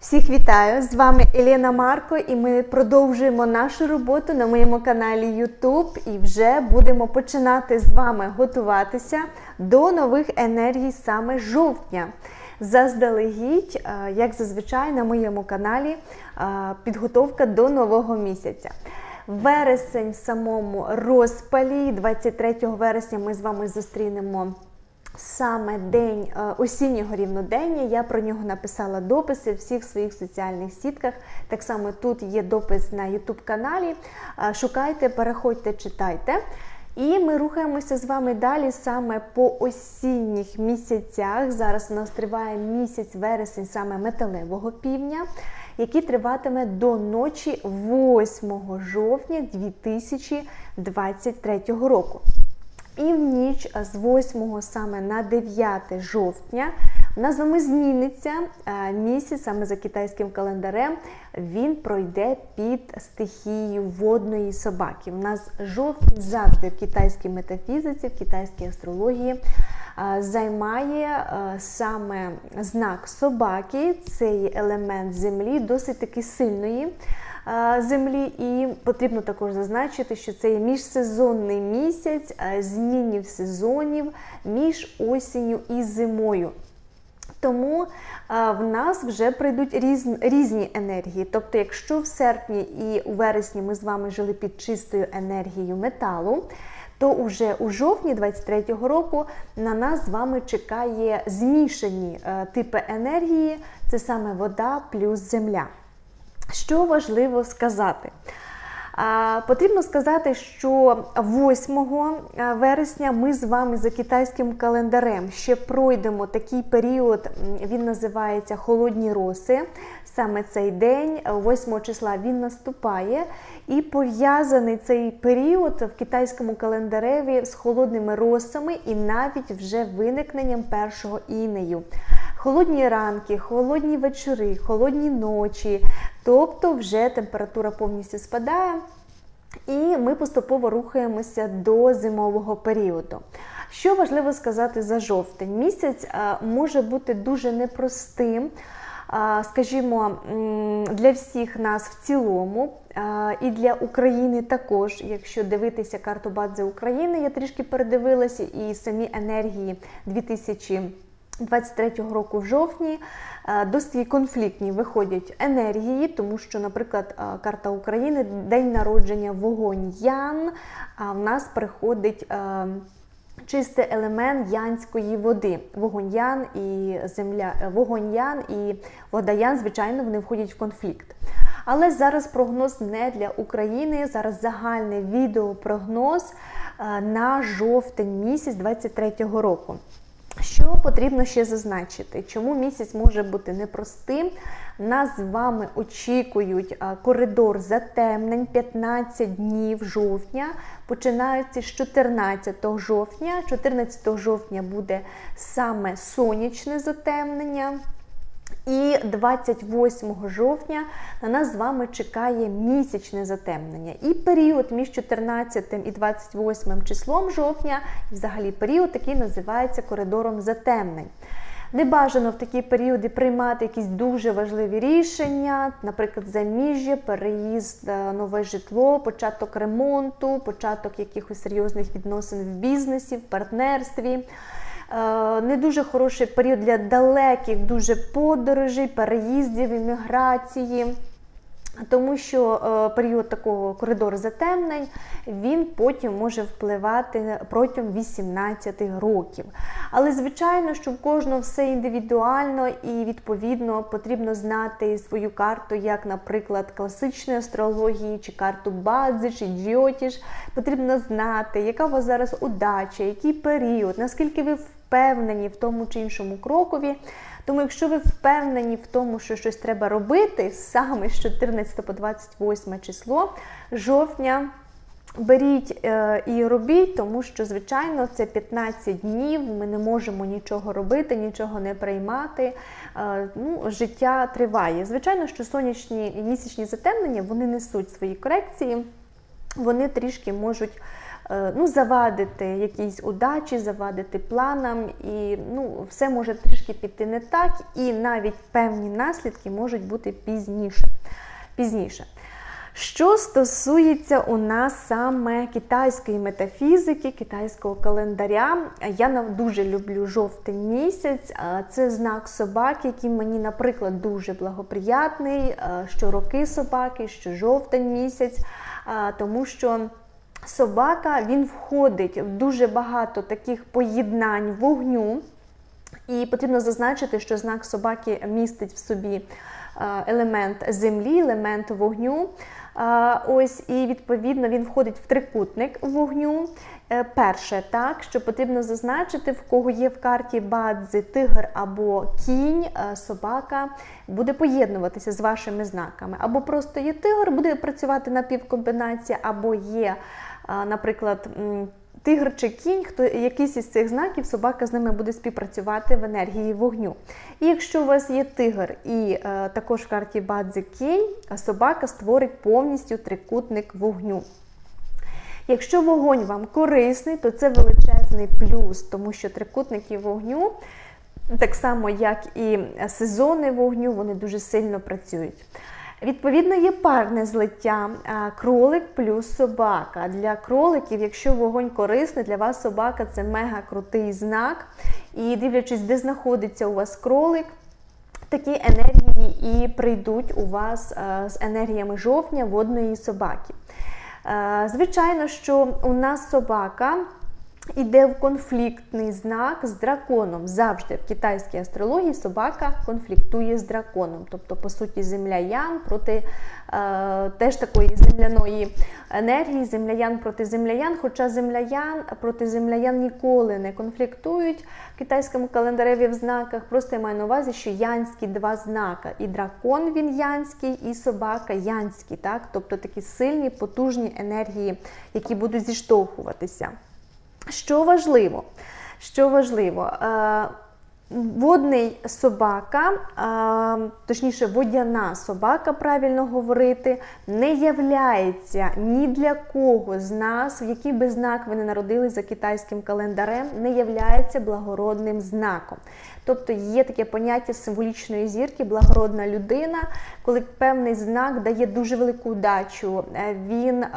Всіх вітаю! З вами Елена Марко, і ми продовжуємо нашу роботу на моєму каналі YouTube. І вже будемо починати з вами готуватися до нових енергій саме жовтня. Заздалегідь, е, як зазвичай, на моєму каналі е, підготовка до нового місяця. Вересень в самому розпалі. 23 вересня ми з вами зустрінемо саме день е, осіннього рівнодення. Я про нього написала дописи в всіх своїх соціальних сітках. Так само тут є допис на YouTube каналі. Е, Шукайте, переходьте, читайте. І ми рухаємося з вами далі саме по осінніх місяцях. Зараз у нас триває місяць вересень, саме металевого півня, який триватиме до ночі 8 жовтня 2023 року. І в ніч з 8 саме на 9 жовтня у нас вами зміниться е, місяць саме за китайським календарем. Він пройде під стихією водної собаки. У нас жовтень завжди в китайській метафізиці, в китайській астрології е, займає е, саме знак собаки. Це є елемент землі, досить таки сильної землі, і потрібно також зазначити, що це є міжсезонний місяць змінів сезонів між осінню і зимою. Тому в нас вже прийдуть різні енергії. Тобто, якщо в серпні і у вересні ми з вами жили під чистою енергією металу, то уже у жовтні 23-го року на нас з вами чекає змішані е, типи енергії: це саме вода плюс земля. Що важливо сказати? Потрібно сказати, що 8 вересня ми з вами за китайським календарем ще пройдемо такий період, він називається холодні роси. Саме цей день, 8 числа, він наступає, і пов'язаний цей період в китайському календареві з холодними росами і навіть вже виникненням першого інею. Холодні ранки, холодні вечори, холодні ночі, тобто вже температура повністю спадає, і ми поступово рухаємося до зимового періоду. Що важливо сказати за жовтень? Місяць може бути дуже непростим. Скажімо, для всіх нас в цілому, і для України також, якщо дивитися карту Бадзи України, я трішки передивилася, і самі енергії 2000 23-го року в жовтні е, досить конфліктні виходять енергії, тому що, наприклад, е, карта України, день народження вогонь Ян, а в нас приходить. Е, чистий елемент янської води. Вогонь Ян і земля, вогонь Ян і вода Ян, звичайно, вони входять в конфлікт. Але зараз прогноз не для України. Зараз загальний відеопрогноз на жовтень місяць 23-го року. Що потрібно ще зазначити? Чому місяць може бути непростим? Нас з вами очікують коридор затемнень 15 днів жовтня. Починаються з 14 жовтня. 14 жовтня буде саме сонячне затемнення. І 28 жовтня на нас з вами чекає місячне затемнення. І період між 14 і 28 числом жовтня, і взагалі період такий називається коридором затемнень. Не бажано в такі періоди приймати якісь дуже важливі рішення, наприклад, заміжжя, переїзд, е, нове житло, початок ремонту, початок якихось серйозних відносин в бізнесі, в партнерстві. Е, не дуже хороший період для далеких, дуже подорожей, переїздів, імміграції. Тому що е, період такого коридору затемнень він потім може впливати протягом 18 років. Але, звичайно, що в кожного все індивідуально і, відповідно, потрібно знати свою карту, як, наприклад, класичної астрології, чи карту Бадзи, чи Джіотіш. Потрібно знати, яка у вас зараз удача, який період, наскільки ви впевнені в тому чи іншому крокові. Тому, якщо ви впевнені в тому, що щось треба робити саме з 14 по 28 число жовтня. Беріть е, і робіть, тому що, звичайно, це 15 днів, ми не можемо нічого робити, нічого не приймати. Е, ну, Життя триває. Звичайно, що сонячні і місячні затемнення вони несуть свої корекції, вони трішки можуть ну, завадити якійсь удачі, завадити планам, і ну, все може трішки піти не так, і навіть певні наслідки можуть бути пізніше. пізніше. Що стосується у нас саме китайської метафізики, китайського календаря, я дуже люблю жовтий місяць. Це знак собаки, який мені, наприклад, дуже благоприятний. е, Що роки собаки, що жовтень місяць, тому що. Собака він входить в дуже багато таких поєднань вогню, і потрібно зазначити, що знак собаки містить в собі е, елемент землі, елемент вогню. Е, Ось і відповідно він входить в трикутник вогню. Е, Перше, так що потрібно зазначити, в кого є в карті бадзи тигр або кінь, собака буде поєднуватися з вашими знаками. Або просто є тигр, буде працювати на півкомбінації, або є, наприклад, Тигр чи кінь, хто якийсь із цих знаків, собака з ними буде співпрацювати в енергії вогню. І якщо у вас є тигр і е, також в карті Бадзи кінь, собака створить повністю трикутник вогню. Якщо вогонь вам корисний, то це величезний плюс, тому що трикутники вогню, так само як і сезони вогню, вони дуже сильно працюють. Відповідно, є парне злиття кролик плюс собака. Для кроликів, якщо вогонь корисний, для вас собака це мега крутий знак. І дивлячись, де знаходиться у вас кролик, такі енергії і прийдуть у вас з енергіями жовтня водної собаки. Звичайно, що у нас собака йде в конфліктний знак з драконом. Завжди в китайській астрології собака конфліктує з драконом. Тобто, по суті, земля Ян проти е, теж такої земляної енергії, земляян проти земляян. Хоча земляян проти земляян ніколи не конфліктують в китайському календареві в знаках. Просто я маю на увазі, що янські два знака. І дракон він янський, і собака янський. Так? Тобто такі сильні, потужні енергії, які будуть зіштовхуватися. Що важливо? Що важливо? Водний собака, е, точніше, водяна собака, правильно говорити, не являється ні для кого з нас, в який би знак ви не народились за китайським календарем, не являється благородним знаком. Тобто є таке поняття символічної зірки, благородна людина, коли певний знак дає дуже велику удачу, е, він е,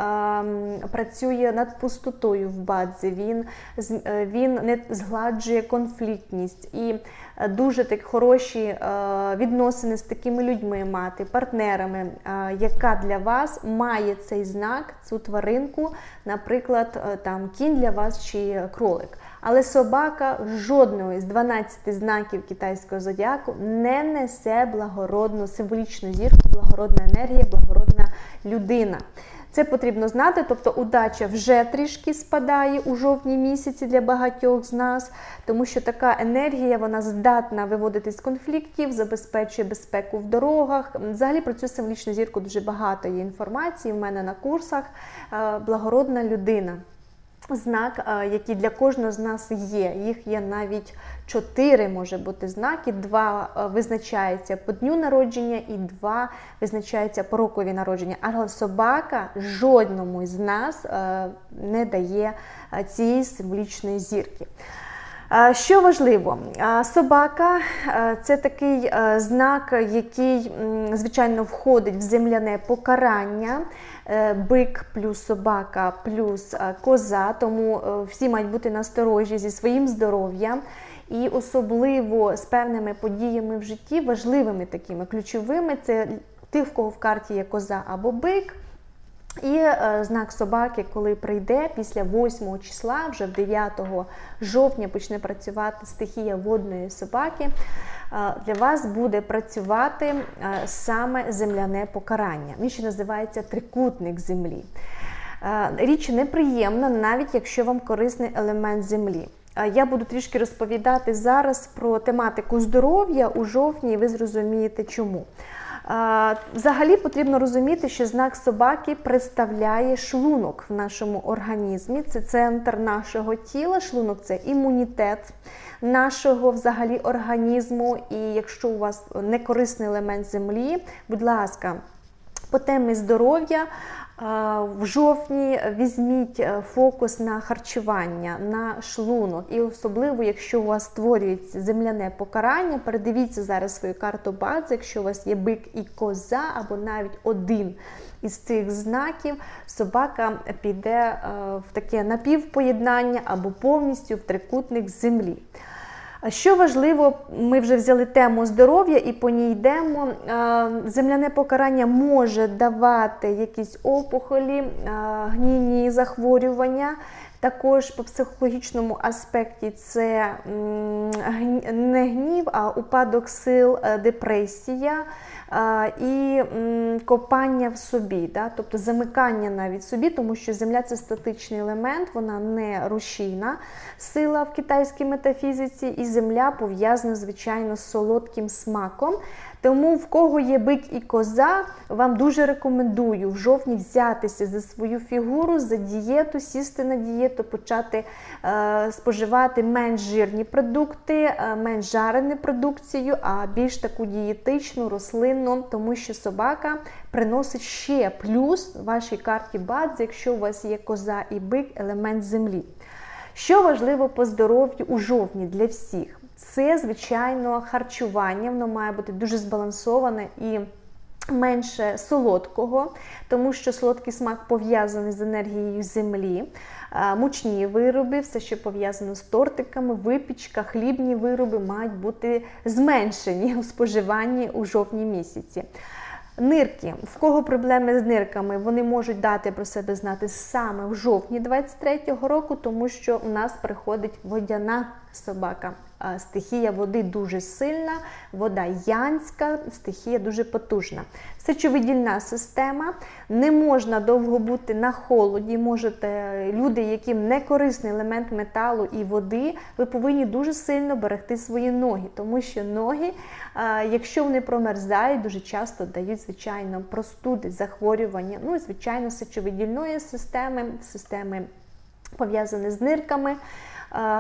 працює над пустотою в бадзі, він, е, він не згладжує конфліктність і дуже так хороші е, відносини з такими людьми мати, партнерами, е, яка для вас має цей знак, цю тваринку, наприклад, е, там кінь для вас чи кролик. Але собака жодного із 12 знаків китайського зодіаку не несе благородну символічну зірку, благородна енергія, благородна людина. Це потрібно знати, тобто удача вже трішки спадає у жовтні місяці для багатьох з нас, тому що така енергія вона здатна виводити з конфліктів, забезпечує безпеку в дорогах. Взагалі про цю символічну зірку дуже багато є інформації. в мене на курсах Е, благородна людина. Знак, е, який для кожного з нас є. Їх є навіть чотири, може бути знаки. Два е, визначаються по дню народження, і два визначаються по рокові народження. Але собака жодному з нас е, не дає цієї символічної зірки. Що важливо, собака це такий знак, який, звичайно, входить в земляне покарання. Е, Бик плюс собака плюс коза, тому е, всі мають бути насторожі зі своїм здоров'ям. І особливо з певними подіями в житті, важливими такими ключовими, це тих, в кого в карті є коза або бик. І е, знак собаки, коли прийде після 8 числа, вже 9 жовтня почне працювати стихія водної собаки. е, Для вас буде працювати е, саме земляне покарання. Він ще називається трикутник землі. Е, Річ неприємна, навіть якщо вам корисний елемент землі. Е, Я буду трішки розповідати зараз про тематику здоров'я у жовтні, і ви зрозумієте чому. Взагалі потрібно розуміти, що знак собаки представляє шлунок в нашому організмі. Це центр нашого тіла. Шлунок це імунітет нашого взагалі організму. І якщо у вас некорисний елемент землі, будь ласка. По темі здоров'я в жовтні візьміть е, фокус на харчування, на шлунок, і особливо, якщо у вас створюється земляне покарання, передивіться зараз свою карту бази, якщо у вас є бик і коза, або навіть один із цих знаків, собака піде е, в таке напівпоєднання або повністю в трикутник землі. Що важливо, ми вже взяли тему здоров'я і по ній йдемо. Земляне покарання може давати якісь опухолі, гнійні захворювання. Також по психологічному аспекті це не гнів, а упадок сил, е, депресія і копання в собі, да? тобто замикання навіть собі, тому що земля це статичний елемент, вона не рушійна сила в китайській метафізиці, і земля пов'язана, звичайно, з солодким смаком. Тому в кого є бик і коза, вам дуже рекомендую в жовтні взятися за свою фігуру, за дієту, сісти на дієту, почати е, споживати менш жирні продукти, е, менш жарену продукцію, а більш таку дієтичну, рослинну, тому що собака приносить ще плюс вашій карті бадз, якщо у вас є коза і бик, елемент землі. Що важливо по здоров'ю у жовтні для всіх? Це, звичайно, харчування, воно має бути дуже збалансоване і менше солодкого, тому що солодкий смак пов'язаний з енергією землі, мучні вироби, все, що пов'язано з тортиками, випічка, хлібні вироби мають бути зменшені у споживанні у жовтні місяці. Нирки, в кого проблеми з нирками, вони можуть дати про себе знати саме в жовтні 23-го року, тому що у нас приходить водяна собака. Стихія води дуже сильна, вода янська, стихія дуже потужна. Сечовидільна система, не можна довго бути на холоді. Можете, люди, яким не корисний елемент металу і води, ви повинні дуже сильно берегти свої ноги, тому що ноги, якщо вони промерзають, дуже часто дають, звичайно, простуди, захворювання, ну і звичайно, сечовидільної системи, системи пов'язані з нирками.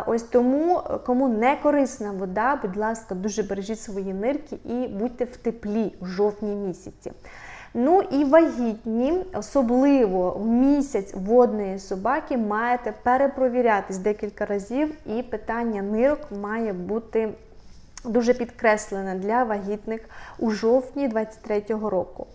Ось тому, кому не корисна вода, будь ласка, дуже бережіть свої нирки і будьте в теплі в жовтні місяці. Ну і вагітні, особливо в місяць водної собаки, маєте перепровірятись декілька разів, і питання нирок має бути дуже підкреслене для вагітних у жовтні 2023 року.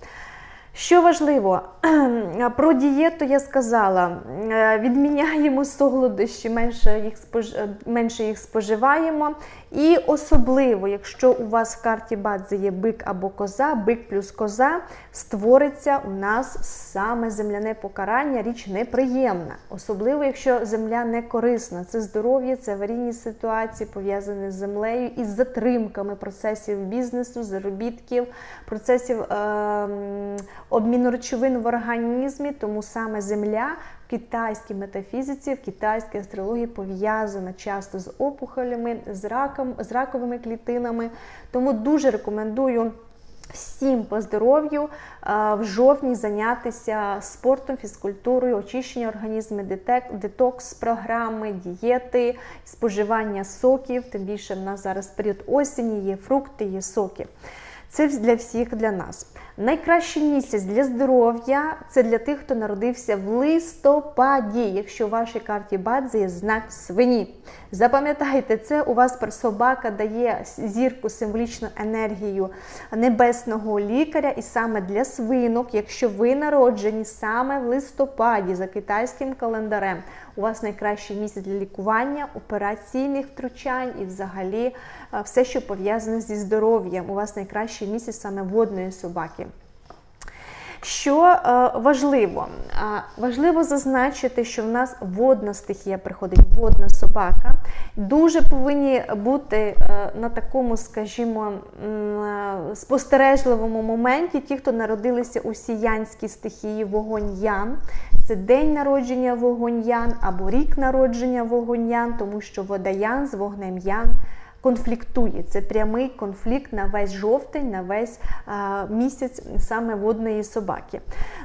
Що важливо, про дієту я сказала, е, відміняємо солодощі, менше їх спож... Е, менше їх споживаємо. І особливо, якщо у вас в карті бадзи є бик або коза, бик плюс коза, створиться у нас саме земляне покарання, річ неприємна. Особливо, якщо земля не корисна. Це здоров'я, це аварійні ситуації, пов'язані з землею із затримками процесів бізнесу, заробітків, процесів. Е обміну речовин в організмі, тому саме земля в китайській метафізиці, в китайській астрології пов'язана часто з опухолями, з раком, з раковими клітинами. Тому дуже рекомендую. Всім по здоров'ю в жовтні зайнятися спортом, фізкультурою, очищення організму, детокс, програми, дієти, споживання соків. Тим більше в нас зараз період осені, є фрукти, є соки. Це для всіх для нас. Найкращий місяць для здоров'я це для тих, хто народився в листопаді, якщо в вашій карті Бадзи є знак свині. Запам'ятайте, це у вас собака дає зірку символічну енергію небесного лікаря, і саме для свинок, якщо ви народжені саме в листопаді за китайським календарем, у вас найкращий місце для лікування, операційних втручань і взагалі все, що пов'язане зі здоров'ям. У вас найкращий місце саме водної собаки. Що е, важливо? Важливо зазначити, що в нас водна стихія приходить, водна собака. Дуже повинні бути е, на такому, скажімо, е, спостережливому моменті ті, хто народилися у сіянській стихії вогонь Ян. Це день народження вогонь Ян або рік народження вогонь Ян, тому що водаян з вогнем Ян конфліктує. Це прямий конфлікт на весь жовтень, на весь а, місяць саме водної собаки.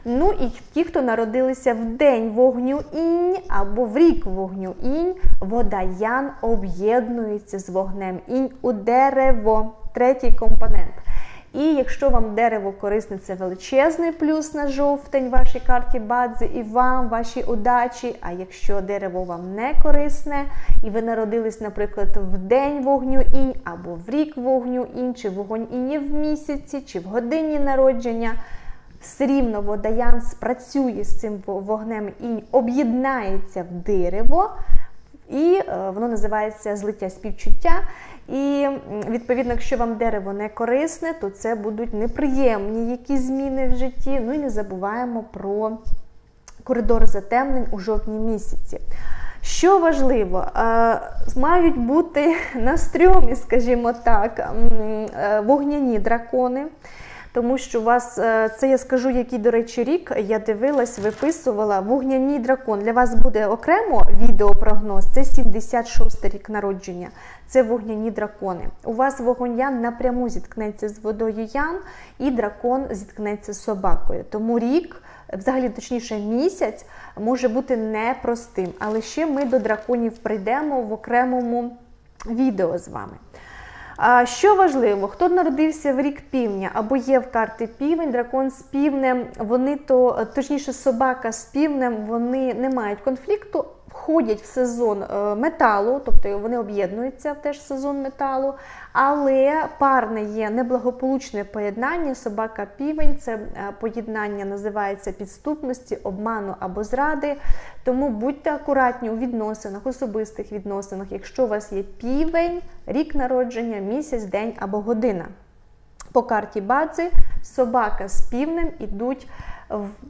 Ну і ті, хто народилися в день вогню інь або в рік вогню інь, водаян об'єднується з вогнем інь у дерево, третій компонент. І якщо вам дерево корисне, це величезний плюс на жовтень вашій карті бадзи і вам, вашій удачі. А якщо дерево вам не корисне, і ви народились, наприклад, в день вогню інь, або в рік вогню інь, чи вогонь іні в місяці, чи в годині народження. Все рівно водаян спрацює з цим вогнем інь, об'єднається в дерево, і е, воно називається злиття співчуття. І відповідно, якщо вам дерево не корисне, то це будуть неприємні якісь зміни в житті. Ну і не забуваємо про коридор затемнень у жовтні місяці. Що важливо, е, мають бути на стрьомі, скажімо так, е, вогняні дракони. Тому що у вас, е, це я скажу, який, до речі, рік я дивилась, виписувала вогняний дракон. Для вас буде окремо відеопрогноз. Це 76 рік народження. Це вогняні дракони. У вас вогонь Ян напряму зіткнеться з водою Ян, і дракон зіткнеться з собакою. Тому рік, взагалі, точніше, місяць може бути непростим. Але ще ми до драконів прийдемо в окремому відео з вами. Що важливо, хто народився в рік півня або є в карти півень, дракон з півнем, вони то, точніше, собака з півнем, вони не мають конфлікту, входять в сезон е, металу, тобто вони об'єднуються в теж сезон металу, але парне є неблагополучне поєднання. Собака-півень це е, поєднання називається підступності, обману або зради. Тому будьте акуратні у відносинах, особистих відносинах, якщо у вас є півень, рік народження, місяць, день або година. По карті Бадзи собака з півнем ідуть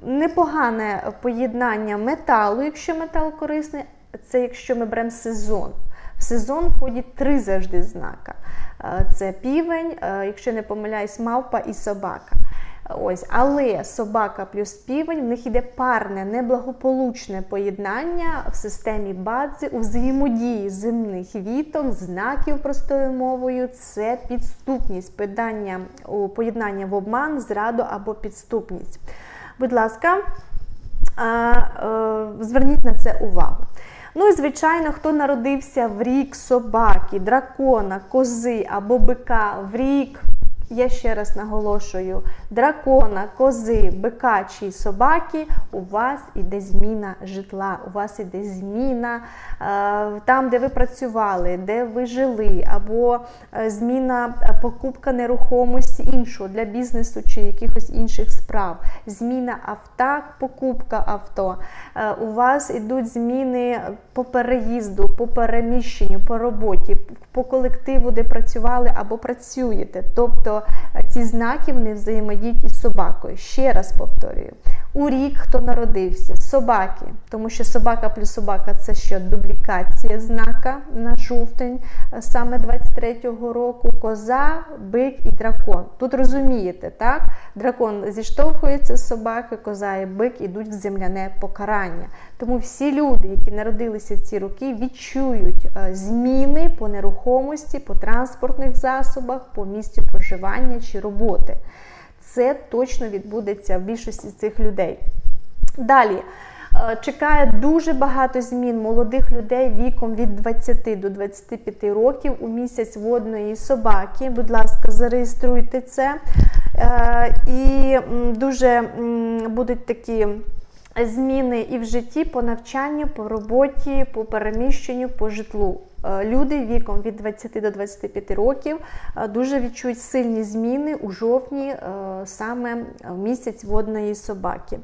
непогане поєднання металу, якщо метал корисний, це якщо ми беремо сезон. В сезон входять три завжди знака. Е, це півень, е, якщо не помиляюсь, мавпа і собака. Ось, Але собака плюс півень, в них іде парне, неблагополучне поєднання в системі бадзи у взаємодії земних віток, знаків простою мовою це підступність, поєднання, поєднання в обман, зраду або підступність. Будь ласка, зверніть на це увагу. Ну і, звичайно, хто народився в рік собаки, дракона, кози або бика, в рік я ще раз наголошую, дракона, кози, бика чи собаки, у вас іде зміна житла, у вас іде зміна е, там, де ви працювали, де ви жили, або е, зміна е, покупка нерухомості іншого для бізнесу чи якихось інших справ. Зміна авто, покупка авто. У вас ідуть зміни по переїзду, по переміщенню, по роботі, по колективу, де працювали або працюєте. Тобто ці знаки вони взаємодіють із собакою. Ще раз повторюю. У рік, хто народився, собаки, тому що собака плюс собака це що дублікація знака на жовтень, саме 23-го року, коза, бик і дракон. Тут розумієте, так? Дракон зіштовхується з собаки, коза і бик ідуть в земляне покарання. Тому всі люди, які народилися в ці роки, відчують е, зміни по нерухомості, по транспортних засобах, по місцю проживання чи роботи. Це точно відбудеться в більшості цих людей. Далі. Е, чекає дуже багато змін молодих людей віком від 20 до 25 років у місяць водної собаки. Будь ласка, зареєструйте це. Е, і дуже будуть такі зміни і в житті по навчанню, по роботі, по переміщенню, по житлу. Е, люди віком від 20 до 25 років е, дуже відчують сильні зміни у жовтні, е, саме в місяць водної собаки.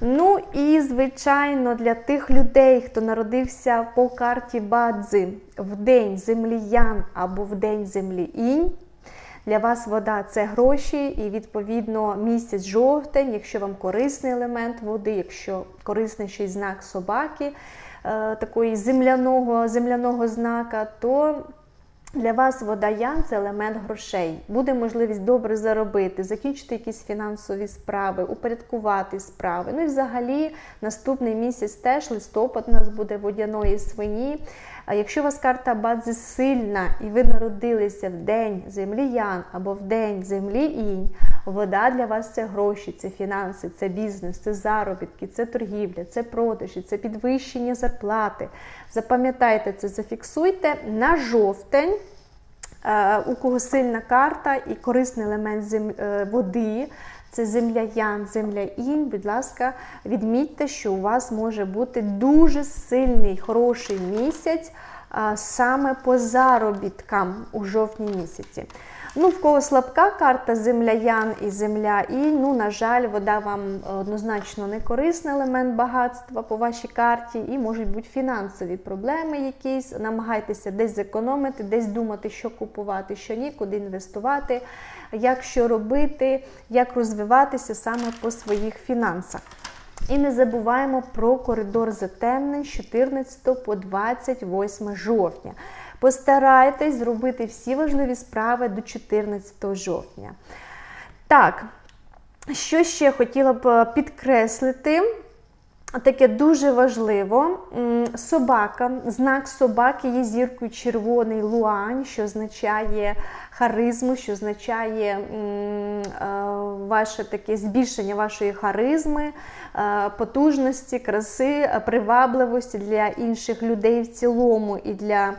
Ну і, звичайно, для тих людей, хто народився по карті Бадзи в день землі Ян або в день землі Інь. Для вас вода це гроші, і, відповідно, місяць жовтень, якщо вам корисний елемент води, якщо корисний ще знак собаки, такої земляного, земляного знака, то для вас вода ян це елемент грошей. Буде можливість добре заробити, закінчити якісь фінансові справи, упорядкувати справи. Ну і взагалі наступний місяць теж листопад у нас буде водяної свині. А якщо у вас карта Бадзи сильна і ви народилися в день землі Ян або в день землі інь, вода для вас це гроші, це фінанси, це бізнес, це заробітки, це торгівля, це продажі, це підвищення зарплати. Запам'ятайте це, зафіксуйте на жовтень. е, у кого сильна карта і корисний елемент е, води. Це земля Ян, земля інь. Будь ласка, відмітьте, що у вас може бути дуже сильний, хороший місяць саме по заробіткам у жовтні місяці. Ну, в кого слабка карта земля Ян і земля інь, ну, на жаль, вода вам однозначно не корисний елемент багатства по вашій карті, і можуть бути фінансові проблеми якісь. Намагайтеся десь зекономити, десь думати, що купувати, що ні, куди інвестувати, як що робити, як розвиватися саме по своїх фінансах. І не забуваємо про коридор затемнень з 14 по 28 жовтня. Постарайтесь зробити всі важливі справи до 14 жовтня. Так, що ще хотіла б підкреслити? Таке дуже важливо. Собака, знак собаки є зіркою червоний луань, що означає харизму, що означає ваше таке збільшення вашої харизми, потужності, краси, привабливості для інших людей в цілому і для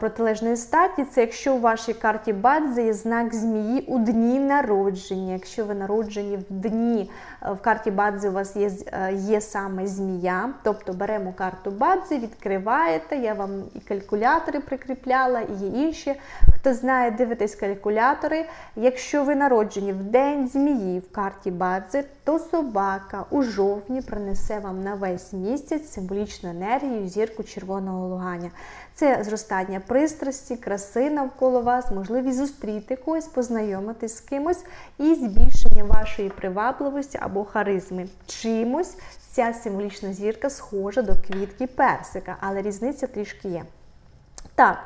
протилежної статі. Це якщо у вашій карті Бадзи є знак змії у дні народження. Якщо ви народжені в дні в карті Бадзи у вас є, є саме змія, тобто беремо карту Бадзи, відкриваєте, я вам і калькулятори прикріпляла, і є інші. Хто знає, дивитесь калькулятори. Якщо ви народжені в день змії в карті Бадзи, то собака у жовтні принесе вам на весь місяць символічну енергію, зірку червоного луганя. Це зростання пристрасті, краси навколо вас, можливість зустріти когось, познайомитись з кимось і збільшення вашої привабливості або харизми. Чимось ця символічна зірка схожа до квітки персика, але різниця трішки є. Так.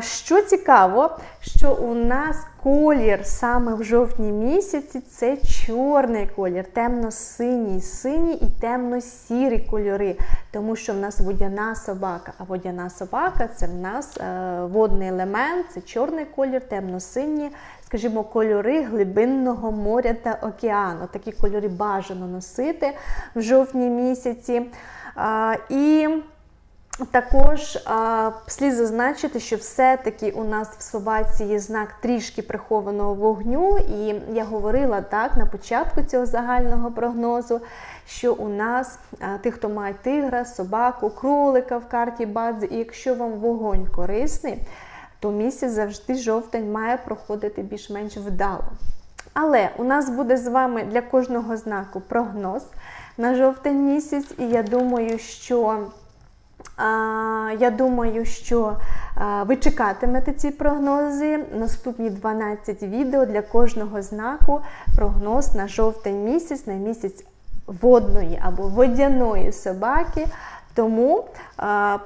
Що цікаво, що у нас колір саме в жовтні місяці це чорний колір, темно-синій, синій і темно-сірі кольори, тому що в нас водяна собака. А водяна собака це в нас е, водний елемент, це чорний колір, темно-сині, скажімо, кольори глибинного моря та океану. Такі кольори бажано носити в жовтні місяці. А, і також а, слід зазначити, що все-таки у нас в собаці є знак трішки прихованого вогню, і я говорила так на початку цього загального прогнозу, що у нас а, тих, хто має тигра, собаку, кролика в карті Бадзи, і якщо вам вогонь корисний, то місяць завжди жовтень має проходити більш-менш вдало. Але у нас буде з вами для кожного знаку прогноз на жовтень місяць, і я думаю, що. Я думаю, що ви чекатимете ці прогнози. Наступні 12 відео для кожного знаку прогноз на жовтень місяць, на місяць водної або водяної собаки. Тому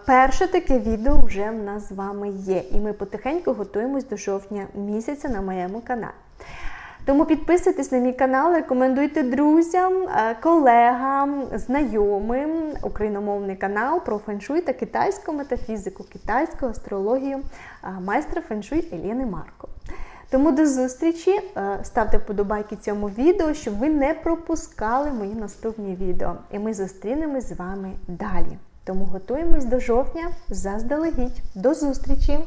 перше таке відео вже в нас з вами є. І ми потихеньку готуємось до жовтня місяця на моєму каналі. Тому підписуйтесь на мій канал, рекомендуйте друзям, е, колегам, знайомим україномовний канал про феншуй та китайську метафізику, китайську астрологію е, майстра феншуй Еліни Марко. Тому до зустрічі, е, ставте вподобайки цьому відео, щоб ви не пропускали мої наступні відео. І ми зустрінемось з вами далі. Тому готуємось до жовтня заздалегідь. До зустрічі!